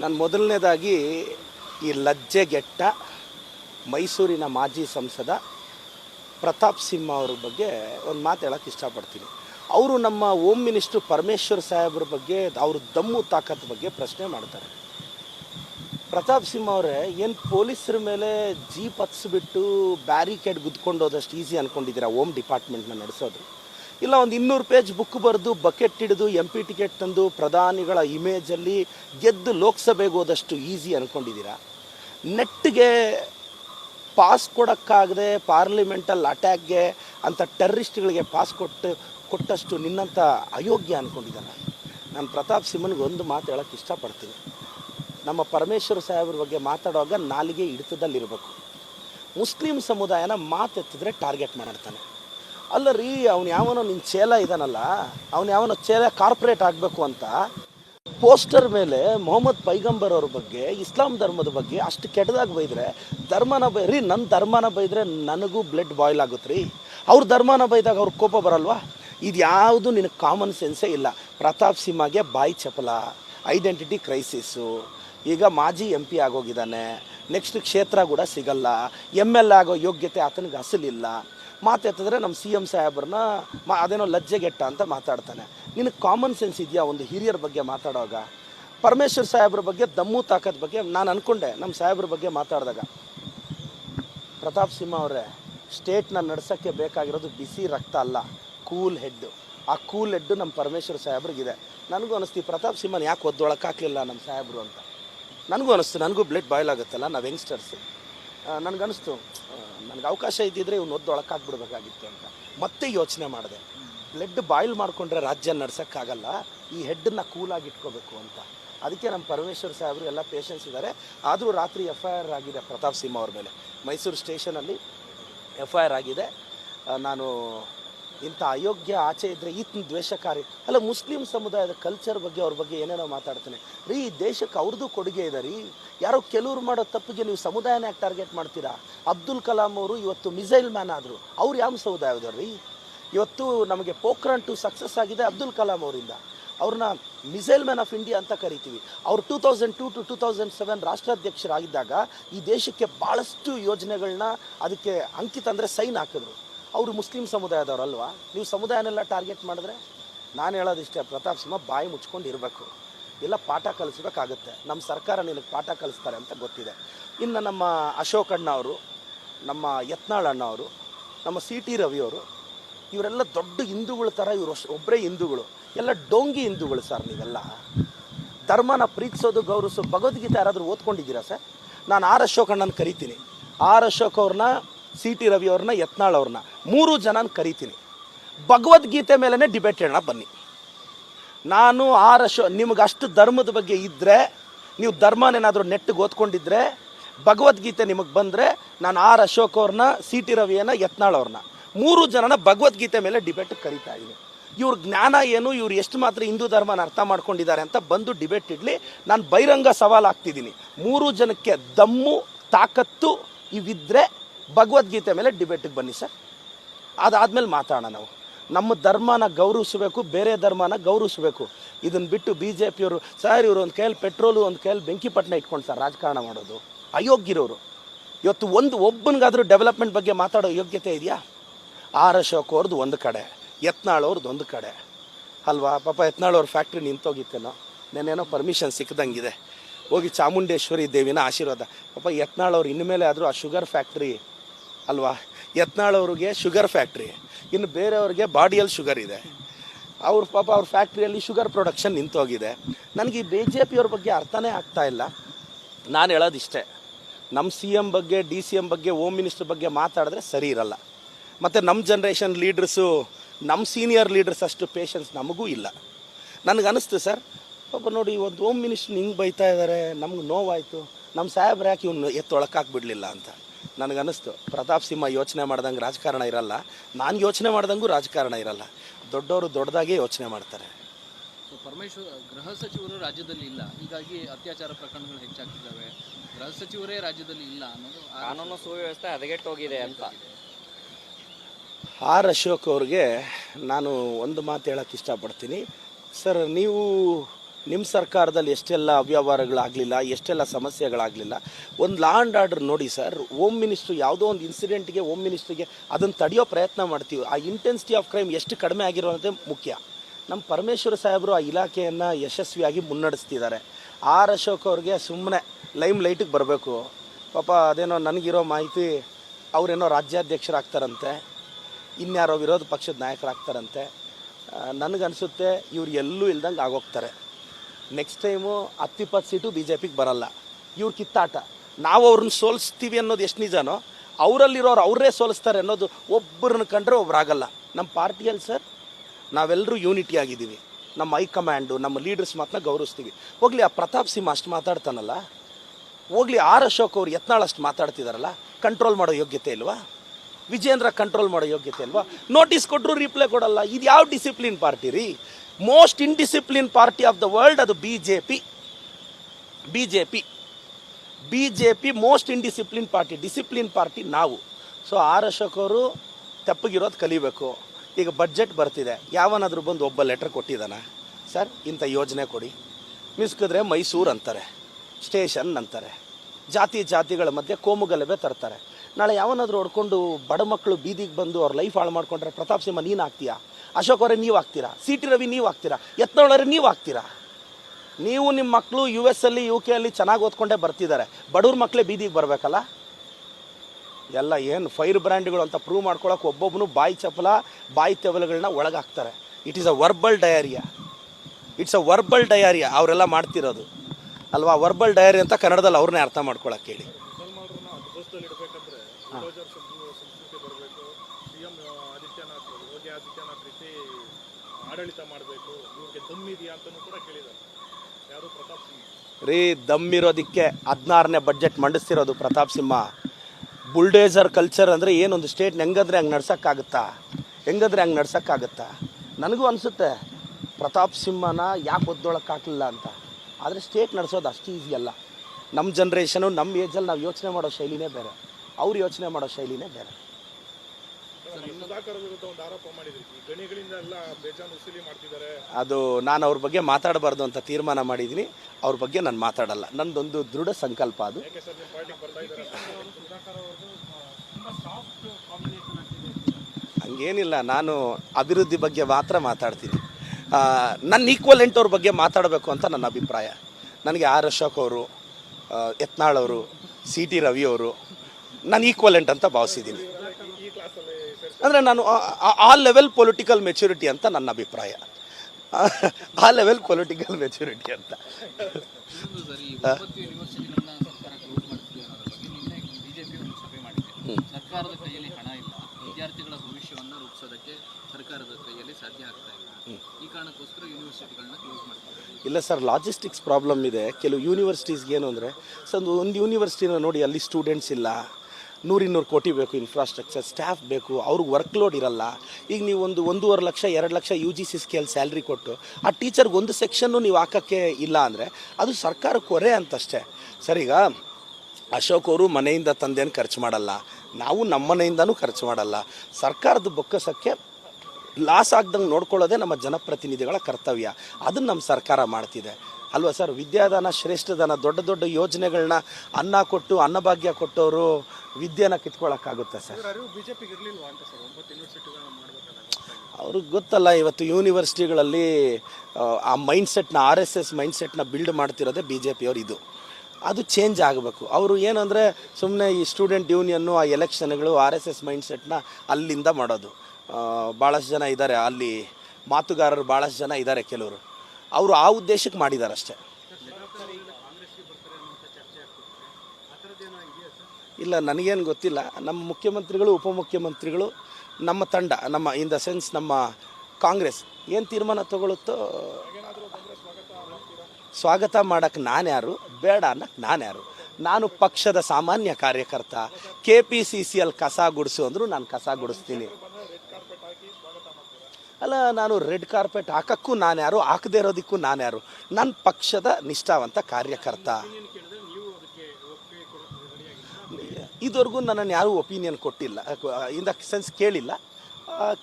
ನಾನು ಮೊದಲನೇದಾಗಿ ಈ ಲಜ್ಜೆಗೆಟ್ಟ ಮೈಸೂರಿನ ಮಾಜಿ ಸಂಸದ ಪ್ರತಾಪ್ ಸಿಂಹ ಅವ್ರ ಬಗ್ಗೆ ಒಂದು ಮಾತು ಹೇಳೋಕ್ಕೆ ಇಷ್ಟಪಡ್ತೀನಿ. ಅವರು ನಮ್ಮ ಹೋಮ್ ಮಿನಿಸ್ಟರ್ ಪರಮೇಶ್ವರ್ ಸಾಹೇಬ್ರ ಬಗ್ಗೆ, ಅವ್ರ ದಮ್ಮು ತಾಕತ್ ಬಗ್ಗೆ ಪ್ರಶ್ನೆ ಮಾಡ್ತಾರೆ. ಪ್ರತಾಪ್ ಸಿಂಹ ಅವರೇ, ಏನು ಪೊಲೀಸರ ಮೇಲೆ ಜೀಪ್ ಹತ್ಸ್ಬಿಟ್ಟು ಬ್ಯಾರಿಕೇಡ್ ಗುದ್ಕೊಂಡು ಹೋದಷ್ಟು ಈಸಿ ಅಂದ್ಕೊಂಡಿದ್ದೀರಾ ಹೋಮ್ ಡಿಪಾರ್ಟ್ಮೆಂಟ್ನ ನಡೆಸೋದು? ಇಲ್ಲ, ಒಂದು ಇನ್ನೂರು ಪೇಜ್ ಬುಕ್ ಬರೆದು ಬಕೆಟ್ ಹಿಡಿದು ಎಂ ಪಿ ಟಿಕೆಟ್ ತಂದು ಪ್ರಧಾನಿಗಳ ಇಮೇಜಲ್ಲಿ ಗೆದ್ದು ಲೋಕಸಭೆಗೆ ಹೋದಷ್ಟು ಈಸಿ ಅಂದ್ಕೊಂಡಿದ್ದೀರಾ ನೆಟ್ಗೆ ಪಾಸ್ ಕೊಡೋಕ್ಕಾಗದೆ ಪಾರ್ಲಿಮೆಂಟಲ್ಲಿ ಅಟ್ಯಾಕ್ಗೆ ಅಂಥ ಟೆರ್ರಿಸ್ಟ್ಗಳಿಗೆ ಪಾಸ್ ಕೊಟ್ಟು ಕೊಟ್ಟಷ್ಟು ನಿನ್ನಂಥ ಅಯೋಗ್ಯ ಅಂದ್ಕೊಂಡಿದ್ದಾನೆ ನಾನು ಪ್ರತಾಪ್ ಸಿಂಹನ್ಗೆ ಒಂದು ಮಾತು ಹೇಳೋಕ್ಕೆ ಇಷ್ಟಪಡ್ತೀನಿ. ನಮ್ಮ ಪರಮೇಶ್ವರ ಸಾಹೇಬ್ರ ಬಗ್ಗೆ ಮಾತಾಡುವಾಗ ನಾಲಿಗೆ ಹಿಡಿತದಲ್ಲಿರಬೇಕು. ಮುಸ್ಲಿಂ ಸಮುದಾಯನ ಮಾತೆತ್ತಿದ್ರೆ ಟಾರ್ಗೆಟ್ ಮಾಡ್ತಾನೆ. ಅಲ್ಲ ರೀ ಅವ್ನು ಯಾವನೋ ನಿನ್ನ ಚೇಲ ಇದಾನಲ್ಲ, ಅವನು ಯಾವನೋ ಚೇಲ ಕಾರ್ಪೊರೇಟ್ ಆಗಬೇಕು ಅಂತ ಪೋಸ್ಟರ್ ಮೇಲೆ ಮೊಹಮ್ಮದ್ ಪೈಗಂಬರ್ ಅವ್ರ ಬಗ್ಗೆ, ಇಸ್ಲಾಂ ಧರ್ಮದ ಬಗ್ಗೆ ಅಷ್ಟು ಕೆಟ್ಟದಾಗಿ ಬೈದ್ರೆ, ಧರ್ಮನ ಬೈ, ರೀ ನನ್ನ ಧರ್ಮನ ಬೈದ್ರೆ ನನಗೂ ಬ್ಲಡ್ ಬಾಯ್ಲ್ ಆಗುತ್ತೆ ರೀ ಅವ್ರ ಧರ್ಮನ ಬೈದಾಗ ಅವ್ರ ಕೋಪ ಬರಲ್ವಾ? ಇದು ಯಾವುದು ನಿನಗೆ ಕಾಮನ್ ಸೆನ್ಸೇ ಇಲ್ಲ. ಪ್ರತಾಪ್ ಸಿಂಹಗೆ ಬಾಯಿ ಚಪಲ ಐಡೆಂಟಿಟಿ ಕ್ರೈಸಿಸ್ಸು ಈಗ ಮಾಜಿ ಎಂ ಪಿ ಆಗೋಗಿದ್ದಾನೆ. ನೆಕ್ಸ್ಟ್ ಕ್ಷೇತ್ರ ಕೂಡ ಸಿಗಲ್ಲ. ಎಂ ಎಲ್ ಆಗೋ ಯೋಗ್ಯತೆ ಆತನಿಗೆ ಅಸಲಿಲ್ಲ. ಮಾತೆತ್ತಿದ್ರೆ ನಮ್ಮ ಸಿ ಎಂ ಸಾಹೇಬ್ರನ್ನ ಮಾ ಅದೇನೋ ಲಜ್ಜೆಗೆಟ್ಟ ಅಂತ ಮಾತಾಡ್ತಾನೆ. ನಿನಗೆ ಕಾಮನ್ ಸೆನ್ಸ್ ಇದೆಯಾ ಒಂದು ಹಿರಿಯರ ಬಗ್ಗೆ ಮಾತಾಡೋವಾಗ? ಪರಮೇಶ್ವರ್ ಸಾಹೇಬ್ರ ಬಗ್ಗೆ ದಮ್ಮು ತಾಕತ್ ಬಗ್ಗೆ ನಾನು ಅಂದ್ಕೊಂಡೆ ನಮ್ಮ ಸಾಹೇಬ್ರ ಬಗ್ಗೆ ಮಾತಾಡಿದಾಗ. ಪ್ರತಾಪ್ ಸಿಂಹ ಅವರೇ ಸ್ಟೇಟ್ನ ನಡೆಸೋಕ್ಕೆ ಬೇಕಾಗಿರೋದು ಬಿಸಿ ರಕ್ತ ಅಲ್ಲ ಕೂಲ್ ಹೆಡ್ಡು ಆ ಕೂಲ್ ಹೆಡ್ಡು ನಮ್ಮ ಪರಮೇಶ್ವರ ಸಾಹೇಬ್ರಿಗಿದೆ. ನನಗೂ ಅನಿಸ್ತು ಪ್ರತಾಪ್ ಸಿಂಹನ ಯಾಕೆ ಒದ್ದೊಳಕ್ಕಾಗಲಿಲ್ಲ ನಮ್ಮ ಸಾಹೇಬರು ಅಂತ? ನನಗೂ ಅನಿಸ್ತು, ನನಗೂ ಬ್ಲಡ್ ಬಾಯ್ಲ್ ಆಗುತ್ತಲ್ಲ, ನಾವು ಯಂಗ್ಸ್ಟರ್ಸ್ ನನಗನ್ನಿಸ್ತು ನನಗೆ ಅವಕಾಶ ಇದ್ದಿದ್ರೆ ಇವ್ನು ಒದ್ದೊಳಕ್ಕಾಗ್ಬಿಡ್ಬೇಕಾಗಿತ್ತು ಅಂತ. ಮತ್ತೆ ಯೋಚನೆ ಮಾಡಿದೆ. ಬ್ಲಡ್ ಬಾಯ್ಲ್ ಮಾಡಿಕೊಂಡ್ರೆ ರಾಜ್ಯ ನಡ್ಸೋಕ್ಕಾಗಲ್ಲ, ಈ ಹೆಡ್ಡನ್ನ ಕೂಲಾಗಿ ಇಟ್ಕೋಬೇಕು ಅಂತ. ಅದಕ್ಕೆ ನಮ್ಮ ಪರಮೇಶ್ವರ್ ಸಾಹೇಬರು ಎಲ್ಲ ಪೇಷನ್ಸ್ ಇದ್ದಾರೆ ಆದರೂ ರಾತ್ರಿ ಎಫ್ ಐ ಆರ್ ಆಗಿದೆ ಪ್ರತಾಪ್ ಸಿಂಹ ಅವ್ರ ಮೇಲೆ. ಮೈಸೂರು ಸ್ಟೇಷನಲ್ಲಿ ಎಫ್ ಐ ಆರ್ ಆಗಿದೆ. ನಾನು ಇಂಥ ಅಯೋಗ್ಯ ಆಚೆ ಇದ್ದರೆ ಈತನ ದ್ವೇಷಕಾರಿ, ಅಲ್ಲ ಮುಸ್ಲಿಂ ಸಮುದಾಯದ ಕಲ್ಚರ್ ಬಗ್ಗೆ ಅವ್ರ ಬಗ್ಗೆ ಏನೇನೋ ಮಾತಾಡ್ತಾನೆ. ರೀ, ಈ ದೇಶಕ್ಕೆ ಅವ್ರದ್ದು ಕೊಡುಗೆ ಇದೆ ರೀ. ಯಾರೋ ಕೆಲವ್ರು ಮಾಡೋ ತಪ್ಪಿಗೆ ನೀವು ಸಮುದಾಯನ ಯಾಕೆ ಟಾರ್ಗೆಟ್ ಮಾಡ್ತೀರಾ? ಅಬ್ದುಲ್ ಕಲಾಂ ಅವರು ಇವತ್ತು ಮಿಸೈಲ್ ಮ್ಯಾನ್ ಆದರು. ಅವ್ರು ಯಾವ ಸಮುದಾಯದವ್ರು? ಇವತ್ತು ನಮಗೆ ಪೋಖ್ರಾನ್ ಟು ಸಕ್ಸಸ್ ಆಗಿದೆ ಅಬ್ದುಲ್ ಕಲಾಂ ಅವರಿಂದ. ಅವ್ರನ್ನ ಮಿಸೈಲ್ ಮ್ಯಾನ್ ಆಫ್ ಇಂಡಿಯಾ ಅಂತ ಕರಿತೀವಿ. ಅವ್ರು two thousand two two two thousand seven ರಾಷ್ಟ್ರಾಧ್ಯಕ್ಷರಾಗಿದ್ದಾಗ ಈ ದೇಶಕ್ಕೆ ಭಾಳಷ್ಟು ಯೋಜನೆಗಳನ್ನ ಅದಕ್ಕೆ ಅಂಕಿತ ಅಂದರೆ ಸೈನ್ ಹಾಕಿದ್ರು. ಅವರು ಮುಸ್ಲಿಂ ಸಮುದಾಯದವ್ರಲ್ವಾ ನೀವು ಸಮುದಾಯನೆಲ್ಲ ಟಾರ್ಗೆಟ್ ಮಾಡಿದ್ರೆ ನಾನು ಹೇಳೋದಿಷ್ಟೇ, ಪ್ರತಾಪ್ ಸಿಂಹ ಬಾಯಿ ಮುಚ್ಕೊಂಡು ಇರಬೇಕು. ಇಲ್ಲ, ಪಾಠ ಕಲಿಸ್ಬೇಕಾಗುತ್ತೆ. ನಮ್ಮ ಸರ್ಕಾರ ನಿನಗೆ ಪಾಠ ಕಲಿಸ್ತಾರೆ ಅಂತ ಗೊತ್ತಿದೆ. ಇನ್ನು ನಮ್ಮ ಅಶೋಕ್ ಅಣ್ಣ ಅವರು ನಮ್ಮ ಯತ್ನಾಳ್ ಅಣ್ಣ ಅವರು ನಮ್ಮ ಸಿ ಟಿ ರವಿಯವರು ಇವರೆಲ್ಲ ದೊಡ್ಡ ಹಿಂದೂಗಳ ಥರ ಇವರು ಒಬ್ಬರೇ ಹಿಂದೂಗಳು. ಎಲ್ಲ ಡೋಂಗಿ ಹಿಂದೂಗಳು ಸರ್ ನೀವೆಲ್ಲ. ಧರ್ಮನ ಪ್ರೀತಿಸೋದು, ಗೌರವಿಸು ಭಗವದ್ಗೀತೆ ಯಾರಾದರೂ ಓದ್ಕೊಂಡಿದ್ದೀರಾ ಸರ್? ನಾನು ಆರ್ ಅಶೋಕ್ ಅಣ್ಣನ ಕರಿತೀನಿ. ಆರ್ ಅಶೋಕ್ ಅವ್ರನ್ನ, ಸಿ ಟಿ ರವಿ ಅವ್ರನ್ನ, ಯತ್ನಾಳ್ ಅವ್ರನ್ನ, ಮೂರು ಜನನ ಕರಿತೀನಿ. ಭಗವದ್ಗೀತೆ ಮೇಲೇ ಡಿಬೇಟ್ ಹೇಳೋಣ ಬನ್ನಿ. ನಾನು ಆರ ಶೋ ನಿಮ್ಗೆ ಅಷ್ಟು ಧರ್ಮದ ಬಗ್ಗೆ ಇದ್ದರೆ ನೀವು ಧರ್ಮನೇನಾದರೂ ನೆಟ್ಟಿಗೆ ಓದ್ಕೊಂಡಿದ್ರೆ, ಭಗವದ್ಗೀತೆ ನಿಮಗೆ ಬಂದರೆ, ನಾನು ಆರ್ ಅಶೋಕ್ ಅವ್ರನ್ನ, ಸಿ ಟಿ ರವಿಯನ್ನ, ಯತ್ನಾಳ್ ಅವ್ರನ್ನ. ಮೂರು ಜನನ ಭಗವದ್ಗೀತೆ ಮೇಲೆ ಡಿಬೇಟ್ ಕರಿತಾ ಇದ್ದೀನಿ. ಇವ್ರ ಜ್ಞಾನ ಏನು, ಇವ್ರು ಎಷ್ಟು ಮಾತ್ರ ಹಿಂದೂ ಧರ್ಮನ ಅರ್ಥ ಮಾಡ್ಕೊಂಡಿದ್ದಾರೆ ಅಂತ ಬಂದು ಡಿಬೇಟ್ ಇಡಲಿ, ನಾನು ಬಹಿರಂಗ ಸವಾಲು ಹಾಕ್ತಿದ್ದೀನಿ. ಮೂರು ಜನಕ್ಕೆ ದಮ್ಮು, ತಾಕತ್ತು ಇವಿದ್ರೆ ಭಗವದ್ಗೀತೆ ಮೇಲೆ ಡಿಬೇಟಿಗೆ ಬನ್ನಿ ಸರ್. ಅದಾದಮೇಲೆ ಮಾತಾಡೋಣ ನಾವು. ನಮ್ಮ ಧರ್ಮನ ಗೌರವಿಸಬೇಕು, ಬೇರೆ ಧರ್ಮನ ಗೌರವಿಸಬೇಕು. ಇದನ್ನು ಬಿಟ್ಟು ಬಿ ಜೆ ಪಿಯವರು ಸರ್ ಇವರು ಒಂದು ಕೈಯಲ್ಲಿ ಪೆಟ್ರೋಲು, ಒಂದು ಕೈಯಲ್ಲಿ ಬೆಂಕಿ ಪಟ್ಟಣ ಇಟ್ಕೊಂಡು ಸರ್ ರಾಜಕಾರಣ ಮಾಡೋದು. ಅಯೋಗ್ಯರವರು. ಇವತ್ತು ಒಂದು ಒಬ್ಬನಿಗಾದರೂ ಡೆವಲಪ್ಮೆಂಟ್ ಬಗ್ಗೆ ಮಾತಾಡೋ ಯೋಗ್ಯತೆ ಇದೆಯಾ? ಆರ್ ಅಶೋಕ್ ಅವ್ರದ್ದು ಒಂದು ಕಡೆ, ಯತ್ನಾಳ್ ಅವ್ರದ್ದು ಒಂದು ಕಡೆ. ಅಲ್ವಾ? ಪಾಪ ಯತ್ನಾಳ್ ಅವ್ರ ಫ್ಯಾಕ್ಟ್ರಿ ನಿಂತೋಗಿತ್ತೇನೋ? ನೆನೇನೋ ಪರ್ಮಿಷನ್ ಸಿಕ್ಕದಂಗಿದೆ ಹೋಗಿ ಚಾಮುಂಡೇಶ್ವರಿ ದೇವಿನ ಆಶೀರ್ವಾದ. ಪಾಪ ಯತ್ನಾಳ್ ಅವ್ರು ಇನ್ಮೇಲೆ ಆದರೂ ಆ ಶುಗರ್ ಫ್ಯಾಕ್ಟ್ರಿ ಅಲ್ವಾ? ಯತ್ನಾಳ್ ಅವ್ರಿಗೆ ಶುಗರ್ ಫ್ಯಾಕ್ಟ್ರಿ ಇನ್ನು ಬೇರೆಯವ್ರಿಗೆ ಬಾಡಿಯಲ್ಲಿ ಶುಗರ್ ಇದೆ. ಅವ್ರ ಪಾಪ ಅವ್ರ ಫ್ಯಾಕ್ಟ್ರಿಯಲ್ಲಿ ಶುಗರ್ ಪ್ರೊಡಕ್ಷನ್ ನಿಂತೋಗಿದೆ ನನಗೆ ಈ ಬಿ ಜೆ ಪಿಯವ್ರ ಬಗ್ಗೆ ಅರ್ಥನೇ ಆಗ್ತಾ ಇಲ್ಲ. ನಾನು ಹೇಳೋದಿಷ್ಟೇ ನಮ್ಮ ಸಿ ಎಂ ಬಗ್ಗೆ ಡಿ ಸಿ ಎಂ ಬಗ್ಗೆ ಹೋಮ್ ಮಿನಿಸ್ಟರ್ ಬಗ್ಗೆ ಮಾತಾಡಿದ್ರೆ ಸರಿ ಇರಲ್ಲ. ಮತ್ತು ನಮ್ಮ ಜನ್ರೇಷನ್ ಲೀಡ್ರಸ್ಸು ನಮ್ಮ ಸೀನಿಯರ್ ಲೀಡರ್ಸ್ ಅಷ್ಟು ಪೇಷನ್ಸ್ ನಮಗೂ ಇಲ್ಲ. ನನಗೆ ಅನಿಸ್ತು ಸರ್, ಪಾಪ ನೋಡಿ ಒಂದು ಹೋಮ್ ಮಿನಿಸ್ಟರ್ ಹಿಂಗೆ ಬೈತಾ ಇದ್ದಾರೆ ನಮ್ಗೆ ನೋವಾಯಿತು ನಮ್ಮ ಸಾಹೇಬ್ರು ಯಾಕೆ ಇವ್ನು ಎತ್ತೊಳಕಾಕ್ಬಿಡ್ಲಿಲ್ಲ ಅಂತ. ನನಗನ್ನಿಸ್ತು. ಪ್ರತಾಪ್ ಸಿಂಹ ಯೋಚನೆ ಮಾಡ್ದಂಗೆ ರಾಜಕಾರಣ ಇರಲ್ಲ. ನಾನು ಯೋಚನೆ ಮಾಡ್ದಂಗೂ ರಾಜಕಾರಣ ಇರಲ್ಲ. ದೊಡ್ಡವರು ದೊಡ್ಡದಾಗೇ ಯೋಚನೆ ಮಾಡ್ತಾರೆ. ಪರಮೇಶ್ವರ್ ಗೃಹ ಸಚಿವರು ರಾಜ್ಯದಲ್ಲಿ ಇಲ್ಲ. ಹೀಗಾಗಿ ಅತ್ಯಾಚಾರ ಪ್ರಕರಣಗಳು ಹೆಚ್ಚಾಗ್ತಿದ್ದಾವೆ. ಗೃಹ ಸಚಿವರೇ ರಾಜ್ಯದಲ್ಲಿ ಇಲ್ಲ ಅನ್ನೋದು ಕಾನೂನು ಸುವ್ಯವಸ್ಥೆ ಹದಗೆಟ್ಟೋಗಿದೆ ಅಂತ. ಆರ್ ಅಶೋಕ್ ಅವ್ರಿಗೆ ನಾನು ಒಂದು ಮಾತು ಹೇಳಕ್ಕೆ ಇಷ್ಟಪಡ್ತೀನಿ. ಸರ್ ನೀವು ನಿಮ್ಮ ಸರ್ಕಾರದಲ್ಲಿ ಎಷ್ಟೆಲ್ಲ ಅವ್ಯವಹಾರಗಳಾಗಲಿಲ್ಲ, ಎಷ್ಟೆಲ್ಲ ಸಮಸ್ಯೆಗಳಾಗಲಿಲ್ಲ, ಒಂದು ಲಾ ಆ್ಯಂಡ್ ಆರ್ಡರ್ ನೋಡಿ ಸರ್ ಹೋಮ್ ಮಿನಿಸ್ಟ್ರು ಯಾವುದೋ ಒಂದು ಇನ್ಸಿಡೆಂಟ್ಗೆ ಹೋಮ್ ಮಿನಿಸ್ಟ್ರಿಗೆ ಅದನ್ನು ತಡೆಯೋ ಪ್ರಯತ್ನ ಮಾಡ್ತೀವಿ. ಆ ಇಂಟೆನ್ಸಿಟಿ ಆಫ್ ಕ್ರೈಮ್ ಎಷ್ಟು ಕಡಿಮೆ ಆಗಿರೋದೇ ಮುಖ್ಯ. ನಮ್ಮ ಪರಮೇಶ್ವರ ಸಾಹೇಬರು ಆ ಇಲಾಖೆಯನ್ನು ಯಶಸ್ವಿಯಾಗಿ ಮುನ್ನಡೆಸ್ತಿದ್ದಾರೆ. ಆರ್ ಅಶೋಕ್ ಅವ್ರಿಗೆ ಸುಮ್ಮನೆ ಲೈಮ್ ಲೈಟಿಗೆ ಬರಬೇಕು. ಪಾಪ ಅದೇನೋ ನನಗಿರೋ ಮಾಹಿತಿ ಅವರೇನೋ ರಾಜ್ಯಾಧ್ಯಕ್ಷರಾಗ್ತಾರಂತೆ, ಇನ್ಯಾರೋ ವಿರೋಧ ಪಕ್ಷದ ನಾಯಕರಾಗ್ತಾರಂತೆ. ನನಗನ್ಸುತ್ತೆ ಇವ್ರು ಎಲ್ಲೂ ಇಲ್ದಂಗೆ ಆಗೋಗ್ತಾರೆ. ನೆಕ್ಸ್ಟ್ ಟೈಮು ಹತ್ತಿಪ್ಪತ್ತು ಸೀಟು ಬಿ ಜೆ ಪಿಗೆ ಬರಲ್ಲ. ಇವ್ರ ಕಿತ್ತಾಟ. ನಾವು ಅವ್ರನ್ನ ಸೋಲಿಸ್ತೀವಿ ಅನ್ನೋದು ಎಷ್ಟು ನಿಜನೋ, ಅವರಲ್ಲಿರೋರು ಅವರೇ ಸೋಲಿಸ್ತಾರೆ ಅನ್ನೋದು ಒಬ್ಬರನ್ನ ಕಂಡ್ರೆ ಒಬ್ಬರಾಗಲ್ಲ ನಮ್ಮ ಪಾರ್ಟಿಯಲ್ಲಿ ಸರ್ ನಾವೆಲ್ಲರೂ ಯೂನಿಟಿ ಆಗಿದ್ದೀವಿ. ನಮ್ಮ ಹೈಕಮಾಂಡು ನಮ್ಮ ಲೀಡರ್ಸ್ ಮಾತ್ರ ಗೌರವಿಸ್ತೀವಿ. ಹೋಗಲಿ, ಆ ಪ್ರತಾಪ್ ಸಿಂಹ ಅಷ್ಟು ಮಾತಾಡ್ತಾನಲ್ಲ? ಹೋಗ್ಲಿ, ಆರ್ ಅಶೋಕ್ ಅವ್ರು ಯತ್ನಾಳಷ್ಟು ಮಾತಾಡ್ತಿದಾರಲ್ಲ? ಕಂಟ್ರೋಲ್ ಮಾಡೋ ಯೋಗ್ಯತೆ ಇಲ್ವಾ? ವಿಜೇಂದ್ರ ಕಂಟ್ರೋಲ್ ಮಾಡೋ ಯೋಗ್ಯತೆ ಅಲ್ವಾ ನೋಟಿಸ್ ಕೊಟ್ಟರು ರಿಪ್ಲೈ ಕೊಡಲ್ಲ. ಇದು ಯಾವ ಡಿಸಿಪ್ಲಿನ್ ಪಾರ್ಟಿ ರೀ? Most indiscipline party of the world ಅದು B J P B J P B J P most indiscipline party discipline party ನಾವು. ಸೊ ಆರ್ ಅಶೋಕ್ ಅವರು ತೆಪ್ಪಗಿರೋದು ಕಲಿಬೇಕು. ಈಗ ಬಡ್ಜೆಟ್ ಬರ್ತಿದೆ. ಯಾವನಾದರೂ ಬಂದು ಒಬ್ಬ ಲೆಟರ್ ಕೊಟ್ಟಿದ್ದಾನೆ? ಸರ್ ಇಂಥ ಯೋಜನೆ ಕೊಡಿ. ಮಿಸ್ಕಿದ್ರೆ ಮೈಸೂರು ಅಂತಾರೆ, ಸ್ಟೇಷನ್ ಅಂತಾರೆ. ಜಾತಿ ಜಾತಿಗಳ ಮಧ್ಯೆ ಕೋಮುಗಲಭೆ ತರ್ತಾರೆ. ನಾಳೆ ಯಾವನಾದರೂ ಹೊಡ್ಕೊಂಡು ಬಡ ಮಕ್ಕಳು ಬೀದಿಗೆ ಬಂದು ಅವ್ರ ಲೈಫ್ ಹಾಳು ಮಾಡ್ಕೊಂಡ್ರೆ ಪ್ರತಾಪ್ ಸಿಂಹ ನೀನು ಆಗ್ತೀಯಾ? ಅಶೋಕ್ ಅವರೇ, ನೀವು ಆಗ್ತೀರಾ? ಸಿ ಟಿ ರವಿ, ನೀವು ಆಗ್ತೀರಾ? ಯತ್ನವಳರೇ ನೀವು ಆಗ್ತೀರಾ? ನೀವು ನಿಮ್ಮ ಮಕ್ಕಳು ಯು ಎಸ್ ಅಲ್ಲಿ ಯು ಕೆ ಅಲ್ಲಿ ಚೆನ್ನಾಗಿ ಓದ್ಕೊಂಡೇ ಬರ್ತಿದ್ದಾರೆ. ಬಡವ್ರ ಮಕ್ಕಳೇ ಬೀದಿಗೆ ಬರಬೇಕಲ್ಲ? ಎಲ್ಲ ಏನು ಫೈರ್ ಬ್ರ್ಯಾಂಡ್ಗಳು ಅಂತ ಪ್ರೂವ್ ಮಾಡ್ಕೊಳಕ್ಕೆ ಒಬ್ಬೊಬ್ಬನು ಬಾಯಿ ಚಪಲ ಬಾಯಿ ತೆವಲುಗಳನ್ನ ಒಳಗಾಕ್ತಾರೆ. It is a verbal diarrhoea it's a verbal diarrhoea ಅವರೆಲ್ಲ ಮಾಡ್ತಿರೋದು. ಅಲ್ವಾ? ವರ್ಬಲ್ ಡಯರಿ ಅಂತ ಕನ್ನಡದಲ್ಲಿ ಅವ್ರನ್ನೇ ಅರ್ಥ ಮಾಡ್ಕೊಳಕ್ಕೆ ಹೇಳಿ. ಆಡಳಿತ ಮಾಡಬೇಕು, ಇವ್ರಿಗೆ ದಮ್ಮಿದೆಯಾ ಅಂತಲೂ ಕೂಡ ಕೇಳಿದ್ದಾರೆ. ಯಾರು ಪ್ರತಾಪ್ ಸಿಂಹ? ರೀ ದಮ್ಮಿರೋದಕ್ಕೆ ಹದಿನಾರನೇ ಬಜೆಟ್ ಮಂಡಿಸ್ತಿರೋದು ಪ್ರತಾಪ್ ಸಿಂಹ. ಬುಲ್ಡೇಸರ್ ಕಲ್ಚರ್ ಅಂದರೆ ಏನೊಂದು ಸ್ಟೇಟ್ನ ಹೆಂಗಂದ್ರೆ ಹಂಗೆ ನಡ್ಸೋಕ್ಕಾಗುತ್ತಾ? ಹೆಂಗಂದ್ರೆ ಹಂಗೆ ನಡ್ಸೋಕ್ಕಾಗುತ್ತಾ? ನನಗೂ ಅನಿಸುತ್ತೆ, ಪ್ರತಾಪ್ ಸಿಂಹನ ಯಾಕೆ ಒದ್ದೊಳಕ್ಕಾಗಲಿಲ್ಲ ಅಂತ. ಆದರೆ ಸ್ಟೇಟ್ ನಡೆಸೋದು ಅಷ್ಟು ಈಸಿ ಅಲ್ಲ. ನಮ್ಮ ಜನ್ರೇಷನು ನಮ್ಮ ಏಜಲ್ಲಿ ನಾವು ಯೋಚನೆ ಮಾಡೋ ಶೈಲಿನೇ ಬೇರೆ. ಅವ್ರು ಯೋಚನೆ ಮಾಡೋ ಶೈಲಿನೇ ಬೇರೆ. ಸುಧಾಕರ್ ವಿರುದ್ಧ ಒಂದು ಆರೋಪ ಮಾಡಿದ್ರಿ. ಈ ಗಣಿಗಳಿಂದ ಎಲ್ಲ ಬೇಜಾನ್ ವಸೂಲಿ ಮಾಡ್ತಿದ್ದಾರೆ. ಅದು ನಾನು ಅವ್ರ ಬಗ್ಗೆ ಮಾತಾಡಬಾರ್ದು ಅಂತ ತೀರ್ಮಾನ ಮಾಡಿದ್ದೀನಿ. ಅವ್ರ ಬಗ್ಗೆ ನಾನು ಮಾತಾಡಲ್ಲ. ನಂದೊಂದು ದೃಢ ಸಂಕಲ್ಪ ಅದು. ಯಾಕೆ ಸರ್ ನಿಮ್ಮ ಪಾರ್ಟಿಗೆ ಬರ್ತಾ ಇದ್ದಾರೆ? ಹಂಗೇನಿಲ್ಲ. ನಾನು ಅಭಿವೃದ್ಧಿ ಬಗ್ಗೆ ಮಾತ್ರ ಮಾತಾಡ್ತೀನಿ. ಆ, ನನ್ನ ಈಕ್ವಲೆಂಟ್ ಅವ್ರ ಬಗ್ಗೆ ಮಾತಾಡಬೇಕು ಅಂತ ನನ್ನ ಅಭಿಪ್ರಾಯ. ನನಗೆ ಆರ್ ಅಶೋಕ್ ಅವರು ಯತ್ನಾಳ್ ಅವರು ಸಿ ಟಿ ರವಿ ಅವರು ನಾನು ಈಕ್ವಲೆಂಟ್ ಅಂತ ಭಾವಿಸಿದ್ದೀನಿ. ಅಂದರೆ ನಾನು ಆ- ಲೆವೆಲ್ ಪೊಲಿಟಿಕಲ್ ಮೆಚುರಿಟಿ ಅಂತ ನನ್ನ ಅಭಿಪ್ರಾಯ. ಆ ಲೆವೆಲ್ ಪೊಲಿಟಿಕಲ್ ಮೆಚುರಿಟಿ ಅಂತ. ಸರ್ಕಾರದ ಕೈಯಲ್ಲಿ ಹಣ ಇಲ್ಲ. ವಿದ್ಯಾರ್ಥಿಗಳ ಭವಿಷ್ಯವನ್ನು ರೂಪಿಸೋದಕ್ಕೆ ಸರ್ಕಾರದ ಕೈಯಲ್ಲಿ ಸಾಧ್ಯ ಆಗ್ತಾ ಇಲ್ಲ. ಈ ಕಾರಣಕ್ಕೋಸ್ಕರ ಯೂನಿವರ್ಸಿಟಿಗಳನ್ನ ಕ್ಲೋಸ್ ಮಾಡ್ತಾರೆ ಇಲ್ಲ ಸರ್ ಲಾಜಿಸ್ಟಿಕ್ಸ್ ಪ್ರಾಬ್ಲಮ್ ಇದೆ. ಕೆಲವು ಯೂನಿವರ್ಸಿಟೀಸ್ಗೆ ಏನು ಅಂದರೆ ಸರ್ ಒಂದು ಯೂನಿವರ್ಸಿಟಿನ ನೋಡಿ ಅಲ್ಲಿ ಸ್ಟೂಡೆಂಟ್ಸ್ ಇಲ್ಲ. ನೂರಿನ್ನೂರು ಕೋಟಿ ಬೇಕು ಇನ್ಫ್ರಾಸ್ಟ್ರಕ್ಚರ್ ಸ್ಟಾಫ್ ಬೇಕು, ಅವ್ರಿಗೆ ವರ್ಕ್ ಲೋಡ್ ಇರಲ್ಲ. ಈಗ ನೀವು ಒಂದು ಒಂದೂವರೆ ಲಕ್ಷ, ಎರಡು lakh U G C scale salary ಕೊಟ್ಟು, ಆ ಟೀಚರ್ಗೆ ಒಂದು ಸೆಕ್ಷನ್ನು ನೀವು ಹಾಕೋಕ್ಕೆ ಇಲ್ಲ ಅಂದರೆ ಅದು ಸರ್ಕಾರ ಕೊರೆ ಅಂತಷ್ಟೇ. ಸರ್, ಈಗ ಅಶೋಕ್ ಅವರು ಮನೆಯಿಂದ ತಂದೇನು ಖರ್ಚು ಮಾಡಲ್ಲ. ನಾವು ನಮ್ಮ ಮನೆಯಿಂದನೂ ಖರ್ಚು ಮಾಡಲ್ಲ. ಸರ್ಕಾರದ ಬೊಕ್ಕಸಕ್ಕೆ ಲಾಸ್ ಆಗ್ದಂಗೆ ನೋಡ್ಕೊಳ್ಳೋದೇ ನಮ್ಮ ಜನಪ್ರತಿನಿಧಿಗಳ ಕರ್ತವ್ಯ. ಅದನ್ನು ನಮ್ಮ ಸರ್ಕಾರ ಮಾಡ್ತಿದೆ. ಅಲ್ವಾ ಸರ್? ವಿದ್ಯಾದಾನ ಶ್ರೇಷ್ಠದಾನ ದೊಡ್ಡ ದೊಡ್ಡ ಯೋಜನೆಗಳನ್ನ ಅನ್ನ ಕೊಟ್ಟು ಅನ್ನಭಾಗ್ಯ ಕೊಟ್ಟವರು ವಿದ್ಯೆನ ಕಿತ್ಕೊಳ್ಳೋಕ್ಕಾಗುತ್ತೆ ಸರ್? ಅವ್ರಿಗೆ ಗೊತ್ತಲ್ಲ ಇವತ್ತು ಯೂನಿವರ್ಸಿಟಿಗಳಲ್ಲಿ ಆ, ಮೈಂಡ್ಸೆಟ್ನ ಆರ್ ಎಸ್ ಎಸ್ ಮೈಂಡ್ಸೆಟ್ನ ಬಿಲ್ಡ್ ಮಾಡ್ತಿರೋದೇ ಬಿ ಜೆ ಪಿಯವ್ರು ಇದು. ಅದು ಚೇಂಜ್ ಆಗಬೇಕು. ಅವರು ಏನಂದರೆ ಸುಮ್ಮನೆ ಈ ಸ್ಟೂಡೆಂಟ್ ಯೂನಿಯನ್ನು ಆ ಎಲೆಕ್ಷನ್ಗಳು ಆರ್ ಎಸ್ ಎಸ್ ಮೈಂಡ್ಸೆಟ್ನ ಅಲ್ಲಿಂದ ಮಾಡೋದು. ಭಾಳಷ್ಟು ಜನ ಇದ್ದಾರೆ ಅಲ್ಲಿ. ಮಾತುಗಾರರು ಭಾಳಷ್ಟು ಜನ ಇದ್ದಾರೆ ಕೆಲವರು. ಅವರು ಆ ಉದ್ದೇಶಕ್ಕೆ ಮಾಡಿದ್ದಾರೆ ಅಷ್ಟೇ ಇಲ್ಲ, ನನಗೇನು ಗೊತ್ತಿಲ್ಲ. ನಮ್ಮ ಮುಖ್ಯಮಂತ್ರಿಗಳು, ಉಪಮುಖ್ಯಮಂತ್ರಿಗಳು, ನಮ್ಮ ತಂಡ, ನಮ್ಮ ಇನ್ ದ ಸೆನ್ಸ್ ನಮ್ಮ ಕಾಂಗ್ರೆಸ್ ಏನು ತೀರ್ಮಾನ ತಗೊಳುತ್ತೋ, ಸ್ವಾಗತ ಮಾಡಕ್ಕೆ ನಾನು ಯಾರು, ಬೇಡ ಅನ್ನಕ್ಕೆ ನಾನು ಯಾರು. ನಾನು ಪಕ್ಷದ ಸಾಮಾನ್ಯ ಕಾರ್ಯಕರ್ತ ಕೆ ಪಿ ಸಿ ಸಿ ಅಲ್ಲಿ ಕಸ ಗುಡಿಸು ಅಂದರೂ ನಾನು ಕಸ ಗುಡಿಸ್ತೀನಿ. ಅಲ್ಲ, ನಾನು ರೆಡ್ ಕಾರ್ಪೆಟ್ ಹಾಕಕ್ಕೂ ನಾನು ಯಾರು, ಹಾಕದೇ ಇರೋದಕ್ಕೂ ನಾನು ಯಾರು. ನನ್ನ ಪಕ್ಷದ ನಿಷ್ಠಾವಂತ ಕಾರ್ಯಕರ್ತ. ಇದುವರೆಗೂ ನನ್ನನ್ನು ಯಾರೂ ಒಪಿನಿಯನ್ ಕೊಟ್ಟಿಲ್ಲ, ಇನ್ ದ ಸೆನ್ಸ್ ಕೇಳಿಲ್ಲ.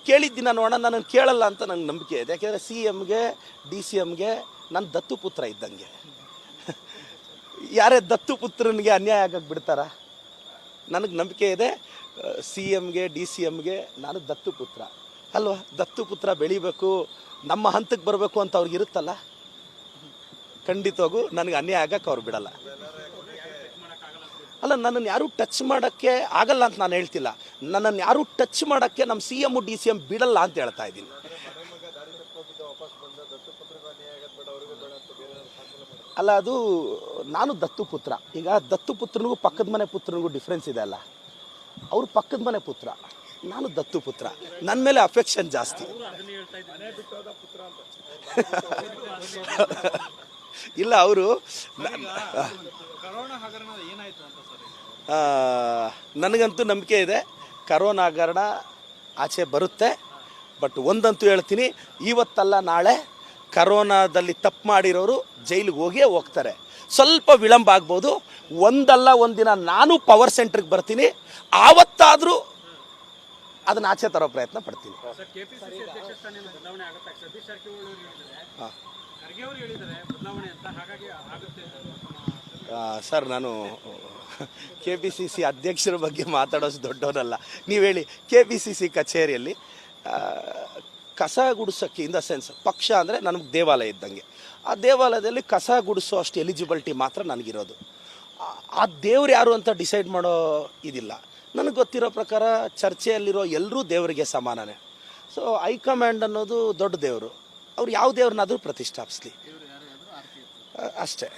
ಕೇಳಿದ್ದೀನಿ ನಾನು ನೋಡೋಣ ನನ್ನನ್ನು ಕೇಳಲ್ಲ ಅಂತ ನನಗೆ ನಂಬಿಕೆ ಇದೆ. ಯಾಕೆಂದರೆ ಸಿ ಎಮ್ಗೆ, ಡಿ ಸಿ ಎಮ್ಗೆ ನನ್ನ ದತ್ತು ಪುತ್ರ ಇದ್ದಂಗೆ. ಯಾರೇ ದತ್ತು ಪುತ್ರನಿಗೆ ಅನ್ಯಾಯ ಆಗಕ್ಕೆ ಬಿಡ್ತಾರ? ನನಗೆ ನಂಬಿಕೆ ಇದೆ. ಸಿ ಎಮ್ಗೆ, ಡಿ ಸಿ ಎಮ್ಗೆ ನಾನು ದತ್ತು ಪುತ್ರ. ಅಲ್ವಾ? ದತ್ತು ಪುತ್ರ ಬೆಳಿಬೇಕು, ನಮ್ಮ ಹಂತಕ್ಕೆ ಬರಬೇಕು ಅಂತ ಅವ್ರಿಗೆ ಇರುತ್ತಲ್ಲ? ಖಂಡಿತವಾಗೂ ನನಗೆ ಅನ್ಯಾಯ ಆಗಕ್ಕೆ ಅವ್ರು ಬಿಡಲ್ಲ. ಅಲ್ಲ, ನನ್ನನ್ನು ಯಾರೂ ಟಚ್ ಮಾಡೋಕ್ಕೆ ಆಗಲ್ಲ ಅಂತ ನಾನು ಹೇಳ್ತಿಲ್ಲ. ನನ್ನನ್ನು ಯಾರೂ ಟಚ್ ಮಾಡೋಕ್ಕೆ ನಮ್ಮ C M D C M ಬಿಡಲ್ಲ ಅಂತ ಹೇಳ್ತಾ ಇದ್ದೀನಿ. ಅಲ್ಲ, ಅದು ನಾನು ದತ್ತು ಪುತ್ರ. ಈಗ ದತ್ತು ಪುತ್ರನಿಗೂ ಪಕ್ಕದ ಮನೆ ಪುತ್ರನಿಗೂ ಡಿಫ್ರೆನ್ಸ್ ಇದೆ ಅಲ್ಲ? ಅವ್ರು ಪಕ್ಕದ ಮನೆ ಪುತ್ರ. ನಾನು ದತ್ತು ಪುತ್ರ. ನನ್ನ ಮೇಲೆ ಅಫೆಕ್ಷನ್ ಜಾಸ್ತಿ. ಇಲ್ಲ ಅವರು ನನಗಂತೂ ನಂಬಿಕೆ ಇದೆ. ಕರೋನಾ ಹಗರಣ ಆಚೆ ಬರುತ್ತೆ. ಬಟ್ ಒಂದಂತೂ ಹೇಳ್ತೀನಿ ಇವತ್ತಲ್ಲ ನಾಳೆ ಕರೋನಾದಲ್ಲಿ ತಪ್ಪು ಮಾಡಿರೋರು ಜೈಲಿಗೆ ಹೋಗಿಯೇ ಹೋಗ್ತಾರೆ. ಸ್ವಲ್ಪ ವಿಳಂಬ ಆಗ್ಬೋದು. ಒಂದಲ್ಲ ಒಂದಿನ ನಾನು ಪವರ್ ಸೆಂಟ್ರಿಗೆ ಬರ್ತೀನಿ. ಆವತ್ತಾದರೂ ಅದನ್ನ ಆಚೆ ತರೋ ಪ್ರಯತ್ನ ಪಡ್ತೀನಿ ಸರ್ ನಾನು ಕೆ ಪಿ ಸಿ ಸಿ ಅಧ್ಯಕ್ಷರ ಬಗ್ಗೆ ಮಾತಾಡೋಷ್ಟು ದೊಡ್ಡವನಲ್ಲ. ನೀವು ಹೇಳಿ ಕೆ ಪಿ ಸಿ ಸಿ ಕಚೇರಿಯಲ್ಲಿ ಕಸ ಗುಡಿಸೋಕ್ಕೆ ಇನ್ ದ ಸೆನ್ಸ್ ಪಕ್ಷ ಅಂದರೆ ನನಗೆ ದೇವಾಲಯ ಇದ್ದಂಗೆ. ಆ ದೇವಾಲಯದಲ್ಲಿ ಕಸ ಗುಡಿಸೋ ಅಷ್ಟು ಎಲಿಜಿಬಿಲಿಟಿ ಮಾತ್ರ ನನಗಿರೋದು. ಆ ದೇವ್ರು ಯಾರು ಅಂತ ಡಿಸೈಡ್ ಮಾಡೋ ಇದಿಲ್ಲ. ನನಗೆ ಗೊತ್ತಿರೋ ಪ್ರಕಾರ ಚರ್ಚೆಯಲ್ಲಿರೋ ಎಲ್ಲರೂ ದೇವರಿಗೆ ಸಮಾನನೇ. ಸೊ ಹೈಕಮಾಂಡ್ ಅನ್ನೋದು ದೊಡ್ಡ ದೇವರು. ಅವ್ರು ಯಾವ ದೇವ್ರನ್ನಾದರೂ ಪ್ರತಿಷ್ಠಾಪಿಸ್ಲಿ. ಅಷ್ಟೇ.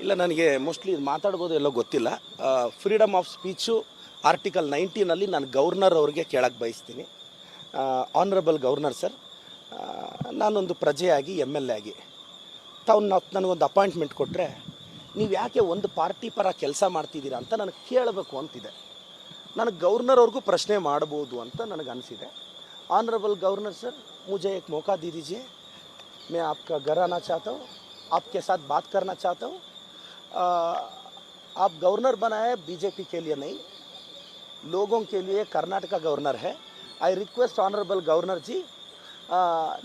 ಇಲ್ಲ ನನಗೆ ಮೋಸ್ಟ್ಲಿ ಮಾತಾಡ್ಬೋದು ಎಲ್ಲೋ ಗೊತ್ತಿಲ್ಲ. ಫ್ರೀಡಮ್ ಆಫ್ ಸ್ಪೀಚು ಆರ್ಟಿಕಲ್ ನೈನ್ಟೀನಲ್ಲಿ ನಾನು ಗವರ್ನರ್ ಅವ್ರಿಗೆ ಕೇಳಕ್ಕೆ ಬಯಸ್ತೀನಿ. ಆನರಬಲ್ ಗವರ್ನರ್ ಸರ್ ನಾನೊಂದು ಪ್ರಜೆಯಾಗಿ ಎಂ ಎಲ್ ಎ ಆಗಿ. ತಾವು ನನಗೊಂದು ಅಪಾಯಿಂಟ್ಮೆಂಟ್ ಕೊಟ್ಟರೆ ನೀವು ಯಾಕೆ ಒಂದು ಪಾರ್ಟಿ ಪರ ಕೆಲಸ ಮಾಡ್ತಿದ್ದೀರಾ ಅಂತ ನನಗೆ ಕೇಳಬೇಕು ಅಂತಿದೆ. ನನಗೆ ಗವರ್ನರ್ ಅವ್ರಿಗೂ ಪ್ರಶ್ನೆ ಮಾಡ್ಬೋದು ಅಂತ ನನಗೆ ಅನಿಸಿದೆ. ಆನರಬಲ್ ಗವರ್ನರ್ ಸರ್ ಮುಜೆ ಏಕ್ ಮೌಕಾ ದೀದಿಜಿ दीजिए मैं आपका ಚಾತವ್ ಆಪ್ಕೆ चाहता हूँ आपके साथ बात करना चाहता हूँ आप गवर्नर बना है बीजेपी के लिए नहीं लोगों I request honourable governor ji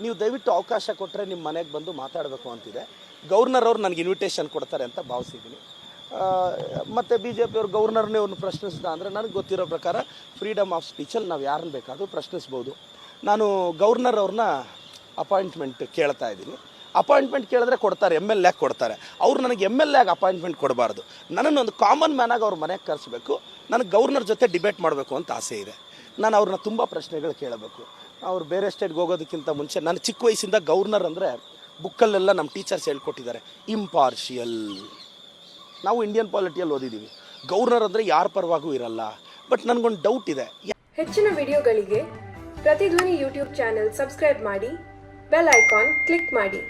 ನೀವು ದಯವಿಟ್ಟು ಅವಕಾಶ ಕೊಟ್ಟರೆ ನಿಮ್ಮ ಮನೆಗೆ ಬಂದು ಮಾತಾಡಬೇಕು ಅಂತಿದೆ. ಗವರ್ನರ್ ಅವ್ರು ನನಗೆ ಇನ್ವಿಟೇಷನ್ ಕೊಡ್ತಾರೆ ಅಂತ ಭಾವಿಸಿದ್ದೀನಿ. ಮತ್ತು ಬಿ ಜೆ ಪಿಯವ್ರು ಗವರ್ನರ್ನೇ ಅವ್ರನ್ನ ಪ್ರಶ್ನಿಸಿದ ಅಂದರೆ ನನಗೆ ಗೊತ್ತಿರೋ ಪ್ರಕಾರ ಫ್ರೀಡಮ್ ಆಫ್ ಸ್ಪೀಚಲ್ಲಿ ನಾವು ಯಾರನ್ನು ಬೇಕಾದರೂ ಪ್ರಶ್ನಿಸ್ಬೋದು. ನಾನು ಗೌರ್ನರ್ ಅವ್ರನ್ನ ಅಪಾಯಿಂಟ್ಮೆಂಟ್ ಕೇಳ್ತಾ ಇದ್ದೀನಿ. ಅಪಾಯಿಂಟ್ಮೆಂಟ್ ಕೇಳಿದ್ರೆ ಕೊಡ್ತಾರೆ ಎಂ ಎಲ್ ಎ ಕೊಡ್ತಾರೆ. ಅವ್ರು ನನಗೆ ಎಂ ಎಲ್ ಎಗೆ ಅಪಾಯಿಂಟ್ಮೆಂಟ್ ಕೊಡಬಾರ್ದು. ನನ್ನನ್ನು ಒಂದು ಕಾಮನ್ ಮ್ಯಾನಾಗಿ ಅವ್ರ ಮನೆಗೆ ಕರೆಸ್ಬೇಕು. ನನಗೆ ಗೌರ್ನರ್ ಜೊತೆ ಡಿಬೇಟ್ ಮಾಡಬೇಕು ಅಂತ ಆಸೆ ಇದೆ. ನಾನು ಅವ್ರನ್ನ ತುಂಬ ಪ್ರಶ್ನೆಗಳು ಕೇಳಬೇಕು. ಅವ್ರು ಬೇರೆ ಸ್ಟೇಟ್ಗೆ ಹೋಗೋದಕ್ಕಿಂತ ಮುಂಚೆ ನಾನು ಚಿಕ್ಕ ವಯಸ್ಸಿಂದ ಗೌರ್ನರ್ ಅಂದರೆ ಬುಕ್ಕಲ್ಲೆಲ್ಲ ನಮ್ಮ ಟೀಚರ್ಸ್ ಹೇಳ್ಕೊಟ್ಟಿದ್ದಾರೆ ಇಂಪಾರ್ಷಿಯಲ್ ನಾವು ಇಂಡಿಯನ್ ಪಾಲಿಟಿಯಲ್ಲಿ ಓದಿದ್ದೀವಿ ಗೌರ್ನರ್ ಅಂದರೆ ಯಾರ ಪರವಾಗೂ ಇರಲ್ಲ ಬಟ್ ನನಗೊಂದು ಡೌಟ್ ಇದೆ. ಹೆಚ್ಚಿನ ವಿಡಿಯೋಗಳಿಗೆ ಪ್ರತಿಧ್ವನಿ ಯೂಟ್ಯೂಬ್ ಚಾನೆಲ್ ಸಬ್ಸ್ಕ್ರೈಬ್ ಮಾಡಿ ಬೆಲ್ ಐಕಾನ್ ಕ್ಲಿಕ್ ಮಾಡಿ.